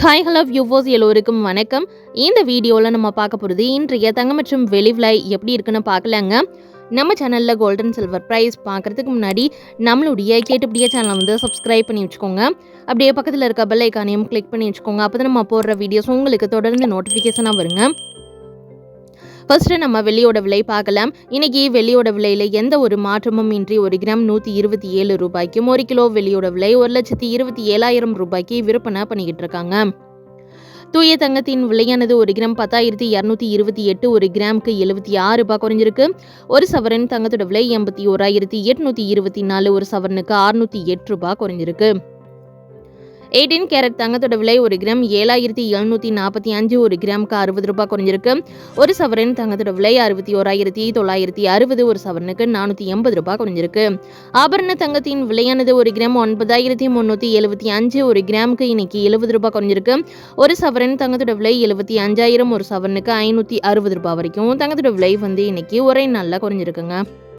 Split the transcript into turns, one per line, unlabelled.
Hi hello யூவோஸ் எல்லோருக்கும் வணக்கம். இந்த வீடியோவில் நம்ம பார்க்க போகிறது இன்றைய தங்கம் மற்றும் வெளி விலை எப்படி இருக்குன்னு பார்க்கலாங்க. நம்ம சேனலில் கோல்டன் சில்வர் ப்ரைஸ் பார்க்குறதுக்கு முன்னாடி நம்மளுடைய கேட்டுப்படியே சேனலை வந்து சப்ஸ்கிரைப் பண்ணி வச்சுக்கோங்க. அப்படியே பக்கத்தில் இருக்க பெல் ஐக்கானையும் கிளிக் பண்ணி வச்சுக்கோங்க. அப்போ தான் நம்ம போடுற வீடியோஸ் உங்களுக்கு தொடர்ந்து நோட்டிஃபிகேஷனாக வருங்க. ஃபர்ஸ்ட் நம்ம வெள்ளியோட விலை பார்க்கலாம். இன்னைக்கு வெள்ளியோட விலையில எந்த ஒரு மாற்றமும் இன்றி ஒரு கிராம் நூற்றி இருபத்தி ஏழு ரூபாய்க்கும் ஒரு கிலோ வெள்ளியோட விலை ஒரு லட்சத்தி இருபத்தி ஏழாயிரம் ரூபாய்க்கு விற்பனை பண்ணிக்கிட்டு இருக்காங்க. தூய தங்கத்தின் விலையானது ஒரு கிராம் பத்தாயிரத்தி இரநூத்தி இருபத்தி எட்டு ஒரு கிராமுக்கு எழுபத்தி ஆறு ரூபாய் குறைஞ்சிருக்கு. ஒரு சவரன் தங்கத்தோட விலை எண்பத்தி ஓராயிரத்தி எட்நூத்தி இருபத்தி நாலு ஒரு சவரனுக்கு அறுநூத்தி எட்டு ரூபாய் குறைஞ்சிருக்கு. எயிட்டீன் கேரட் தங்கத்தோட விலை ஒரு கிராம் ஏழாயிரத்தி எழுநூற்றி நாற்பத்தி அஞ்சு ஒரு கிராமுக்கு அறுபது ரூபாய் குறைஞ்சிருக்கு. ஒரு சவரன் தங்கத்தோட விலை அறுபத்தி ஓராயிரத்தி தொள்ளாயிரத்தி அறுபது ஒரு சவரனுக்கு நானூற்றி எண்பது ரூபாய் குறைஞ்சிருக்கு. ஆபரண தங்கத்தின் விலையானது ஒரு கிராம் ஒன்பதாயிரத்தி முந்நூற்றி எழுபத்தி அஞ்சு ஒரு கிராமுக்கு இன்னைக்கு எழுபது ரூபாய் குறைஞ்சிருக்கு. ஒரு சவரன் தங்கத்தோட விலை எழுபத்தி அஞ்சாயிரம் ஒரு சவரனுக்கு ஐநூற்றி அறுபது ரூபாய் வரைக்கும் தங்கத்தோட விலை வந்து இன்னைக்கு ஒரே நாளில் குறைஞ்சிருக்குங்க.